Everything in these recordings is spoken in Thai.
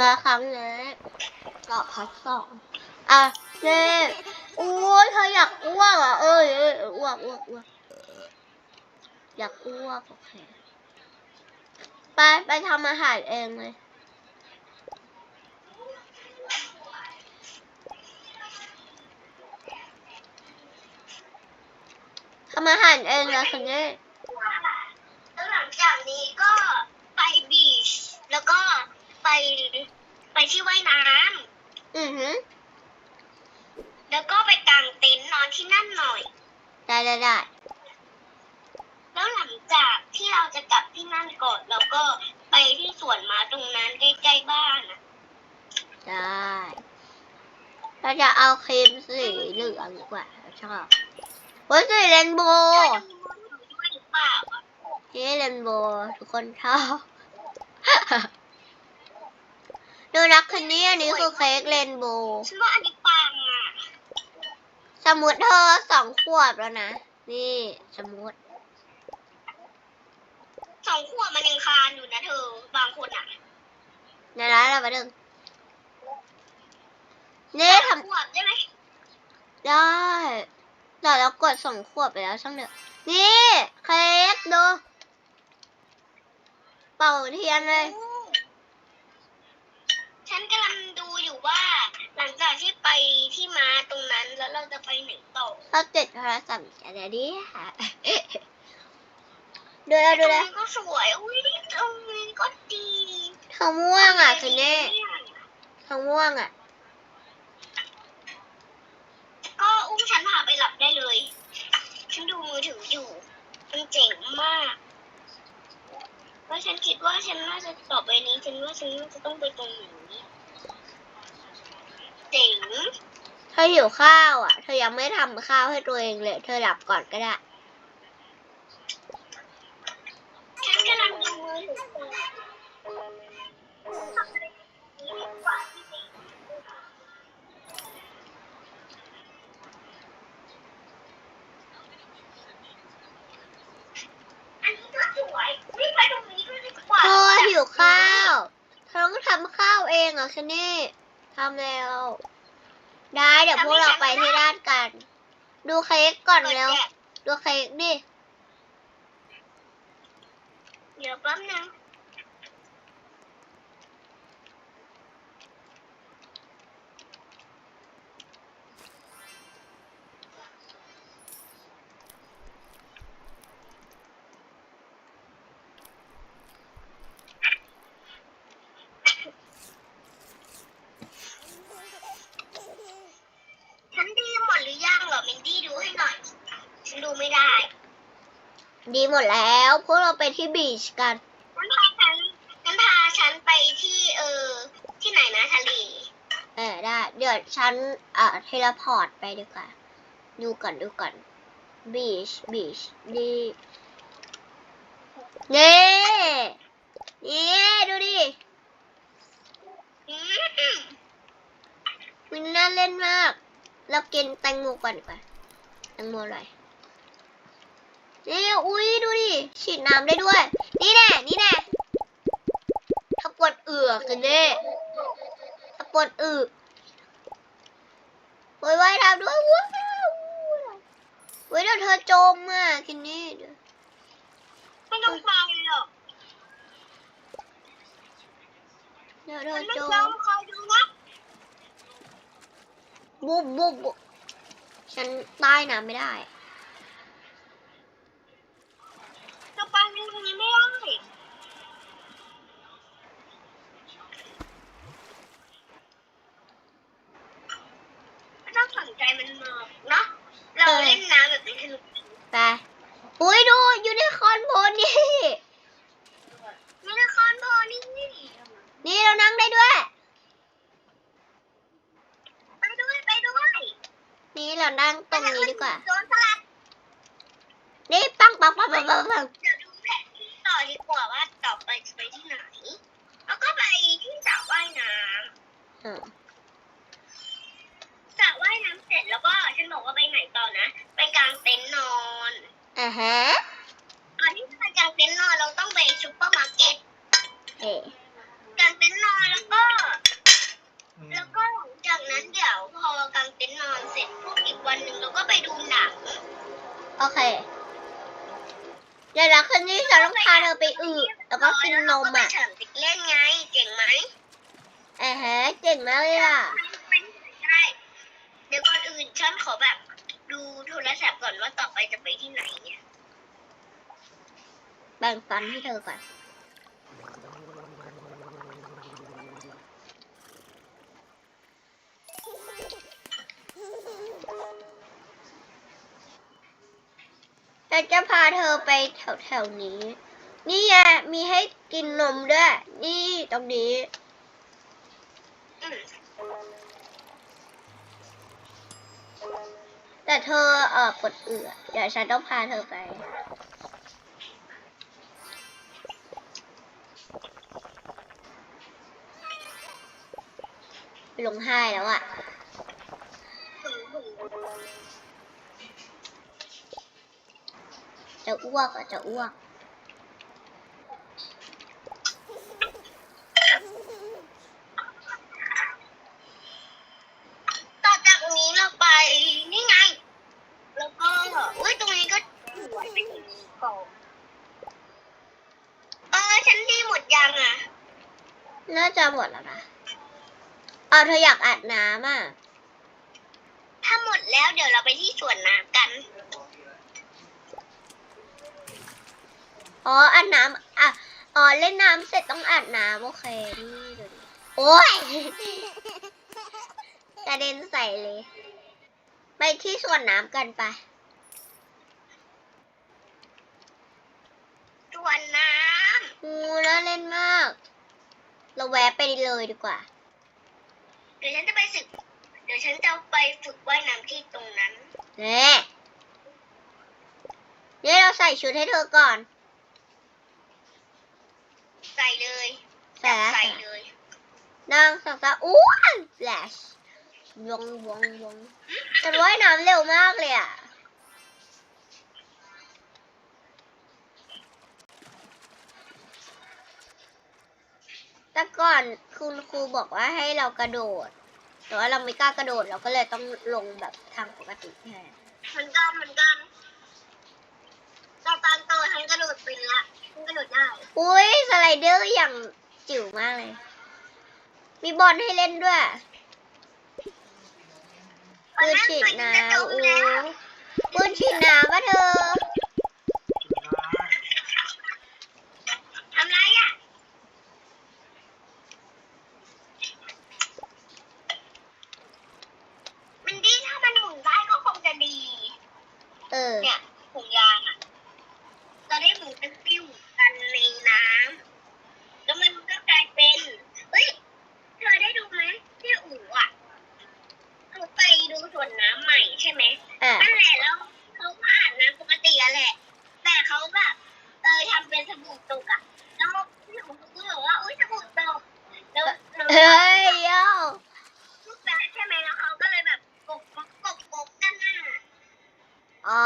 มาครั้งนี้ก็พักสองอะเน่โอ้ยเธออยากอ้วกอะเอ้ยเอ้ยอ้วกอ้วกอ้วกอยากอ้วกโอเคไปไปทำอาหารเองเลยทำอาหารเองเลยคนนี้แล้วหลังจากนี้ก็ไปบีช แล้วก็ไปไป ที่ว่ายน้อือหือำแล้วก็ไปกางเต็นท์นอนที่นั่นหน่อย ได้ได้ได้แล้วหลังจากที่เราจะกลับที่นั่นก่อนเราก็ไปที่สวนม้าตรงนั้นใกล้ๆบ้านนะได้ เราจะเอาครีมสีเหลืองดีกว่าชอบโอ้ยสีเรนโบเธอว์จะมีมือถือด้วยหรือเปล่าอะนี่เรนโบว์ทุกคนชอบ ดูนะคืนนี้อันนี้คือเค้กเรนโบว์ฉันว่าอันนี้ปังอะ สมมติเธอสองขวบแล้วนะ นี่สมมติสองขวบมันยังคลานอยู่นะเธอ บางคนอะในร้านเราไปดึงนี่สามทำขวบได้ไหมได้แต่เรากดสองขวบไปแล้วช่างเถอะนี่เค้กดู เป่าเทียนเลย ฉันกำลังดูอยู่ว่า หลังจากที่ไปที่ม้าตรงนั้นแล้วเราจะไปไหนต่อเราติดโทรศัพท์อะไรดิค่ะดูแลวตรดูงแลวนี้ก็สวยอุ้ยตรงนี้ก็ดีทองม่วงอะคืนนี้ทองม่วงอะ ก็อุ้มฉันพาไปหลับได้เลย ฉันดูมือถืออยู่ มันเจ๋งมาก ว่าฉันคิดว่าฉันน่าจะต่อไปนี้ ฉันว่าฉันน่าจะต้องไปตรงนี้เจ๋งเธอหิวข้าวอะ เธอยังไม่ทำข้าวให้ตัวเองเลย เธอหลับก่อนก็ได้ ข้าวเองเหรอคืนนี้ทำแล้ว ได้เดี๋ยวพวกเราไปที่ร้านกัน ดูเค้กก่อนเร็ว ดูเค้กดิ เดี๋ยวแป๊บนึง ฉันดีหมดหรือยังเหรอมินดี้ดูให้หน่อย ฉันดูไม่ได้ ดีหมดแล้วพวกเราไปที่บีชกันงั้นพาฉันงั้นพาฉันไปที่เออที่ไหนนะทะเลเออได้ เดี๋ยวฉันเอ่อเทเลพอร์ตไปดีกว่า ดูก่อนดูก่อนบีชบีชดีเน่นี่ดูดิอืมมันน่าเล่นมาก เรากินแตงโมก่อนดีกว่าแตงโมอร่อย นี่อุ้ยดูดิฉีดน้ำได้ด้วย นี่แน่นี่แน่ถ้าปวดเอือกกันเด้ถ้าปวดอึโอ้ยว่ายน้ำด้วยว้าวเว้ยเดี๋ยวเธอจมอะคินนี่เดี๋ยวไม่ต้องไปหรอกเดี๋ยวเธมัอนไม่จต้อมงคอยดูนะบุบบุบบุบฉันใต้น้ำไม่ได้ จะไปตรงนี้ไม่ได้ไม่ มันมากเนาะเราเล่นน้ำแบบนี้สนุกไปอุ้ยดูยูนิคอร์นโพนี่ไม่ได้คอนโบนี่นี่เรานั่งได้ด้วย ไปด้วยไปด้วยนี่เรานั่งตรงนี้ดีกว่าโดนสลัดนี่ปังปังปังปังปังปังเดี๋ยวดูแผนที่ต่อดีกว่าว่าต่อไปจะไปที่ไหน แล้วก็ไปที่สระว่ายน้ำ็จแล้วก็ฉันบอกว่าไปไหนต่อนะ ไปกลางเต็นท์นอนอ่าฮะก่อนที่จะไปกลางเต็นท์นอนเราต้องไปซูเปอร์มาร์เก็ตเออกลางเต็นท์นอนแล้วก็ แล้วก็หลังจากนั้นเดี๋ยวพอกลางเต็นท์นอนเสร็จพวกอีกวันหนึ่งเราก็ไปดูหนังโอเคเดี๋ยวหลังคืนนี้เราต้องพาเธอไปอืดแล้วก็กินนมอะเฉลิมติกเล่นไงเจ๋งไหมเอ่าฮเจ๋งมากเลยอะ อื่นฉันขอแบบ ดูโทรศัพท์ก่อนว่าต่อไปจะไปที่ไหนเนี่ยแบ่งฟันให้เธอก่อนฉันจะพาเธอไปแถวแถวๆนี้ นี่ไงมีให้กินนมด้วย นี่ตรงนี้ แต่เธอเออปวดเอือเดี๋ยวฉันต้องพาเธอไปลงไห้แล้วอะจะอ้วกอะจะอ้วก ต่อจากนี้เราไป นี่ไง แล้วก็อุ้ยตรงนี้ก็สวยเป็นเกาะเออ ฉันดีหมดยังอะ น่าจะหมดแล้วนะเอาเธออยากอาบน้ำอะ ถ้าหมดแล้วเดี๋ยวเราไปที่สวนน้ำกัน อ๋ออาบน้ำอะ อ๋อเล่นน้ำเสร็จต้องอาบน้ำโอเคนี่ดูดิโอ้ยกระเด็นใส่เลย ไปที่สวนน้ำกันไปสวนน้อูน่าเล่นมาก เราแวะไปเลยดีกว่าำเดี๋ยวฉันจะไปสึก เดี๋ยวฉันจะไปฝึกว่ายน้ำที่ตรงนั้นเน่เดี๋ยวเราใส่ชุดให้เธอก่อน ใส่เลยใส่แล้วใส่ใส่เลยนางสักตาอ้วนแฟลชวงวงวงแต่ว่ายน้ำเร็วมากเลยอะ แต่ก่อนคุณครูบอกว่าให้เรากระโดด แต่ว่าเราไม่กล้ากระโดดเราก็เลยต้องลงแบบทางปกติแทนเหมือนกันเหมือนกันแต่ตอนโตฉันกระโดดเป็นละฉันกระโดดได้อุ้ยสไลเดอร์อย่างจิ๋วมากเลย มีบอลให้เล่นด้วยปืนฉีดน้ำอู้ปืนฉีดน้ำป่ะเธอ ทำไรอะ มันดีถ้ามันหมุนได้ก็คงจะดี เออ เนี่ยถุงยางอะเราได้หมุนเป็นปิ้วกันในน้ำแล้วมันก็กลายเป็น เฮ้ย เธอได้ดูไหมที่อู๋อะเขาไปดูสวนน้ำใหม่ใช่ไหม อะ นั่นแหละแล้วเขาก็อาบน้ำปกติอะแหละ แต่เขาแบบเออทำเป็นสบู่ตกอะแล้วพี่ผมก็บอกว่าอุ้ยสบู่ตกแล้วแล้ว เฮ้ยโย่ ลูกแป๊ะใช่ไหมแล้วเขาก็เลยแบบกบกบกบกบด้านหน้า อ๋อ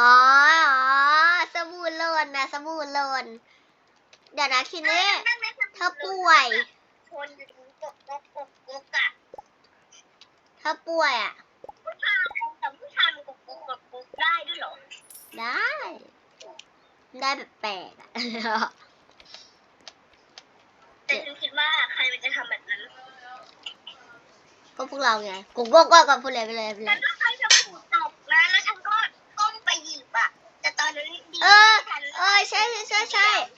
อ๋อสบู่หล่นนะสบู่หล่นเดี๋ยวนะทีนี้นั่งในสบู่เธอป่วยชนอยู่กบกบกบกบอะเธอป่วยอะผู้ชายแต่ผู้ชายมันกบกบกบกบได้ด้วยเหรอ ได้ ได้แบบแปลกอะแต่ฉันคิดว่าใครมันจะทำแบบนั้น ก็พวกเราไงกูก็ก็ก็พูดเลยไปเลยไปเลฉันยก็เคยสบู่ตกนะ แล้วฉันก็ก้มไปหยิบอะแต่ตอนนั้นดีเออฉันเออใช่ใช่ใช่ใช่เ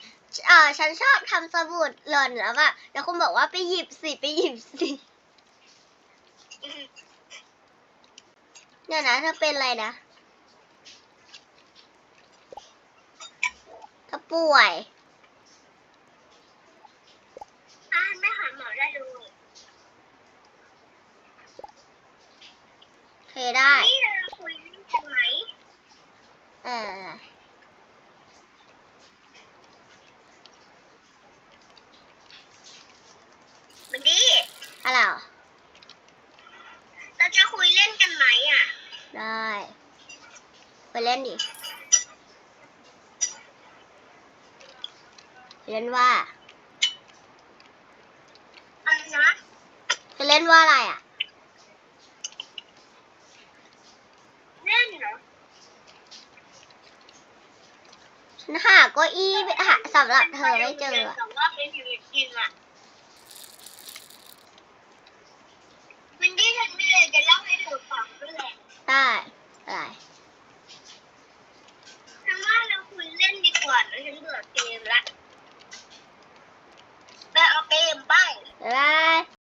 ออฉันชอบทำสบู่หล่นแล้วอะแล้วคุณบอกว่าไปหยิบสิไปหยิบสิเนี่ยนะเธอเป็นอะไรนะเธอป่วยอ่านไม่หาหมอได้เลยเคได้ นี่เราคุยเรื่องกันไหมเออ มันดี อะไรเหรอ เราจะคุยเล่นกันไหมอะ ได้ ไปเล่นดิไปเล่นว่าอะไรนะจะเล่นว่าอะไรอะ เล่นเหรอฉันหาเก้าอี้หาสำหรับเธอไม่เจออะแต่ว่าเป็นชีวิตจริงอะวันนี้ฉันมีอะไรจะเล่าให้เธอฟังด้วยแหละได้อะไร ก่อนฉันเบื่อเกมละแม่เอาเกมไป บ๊ายบาย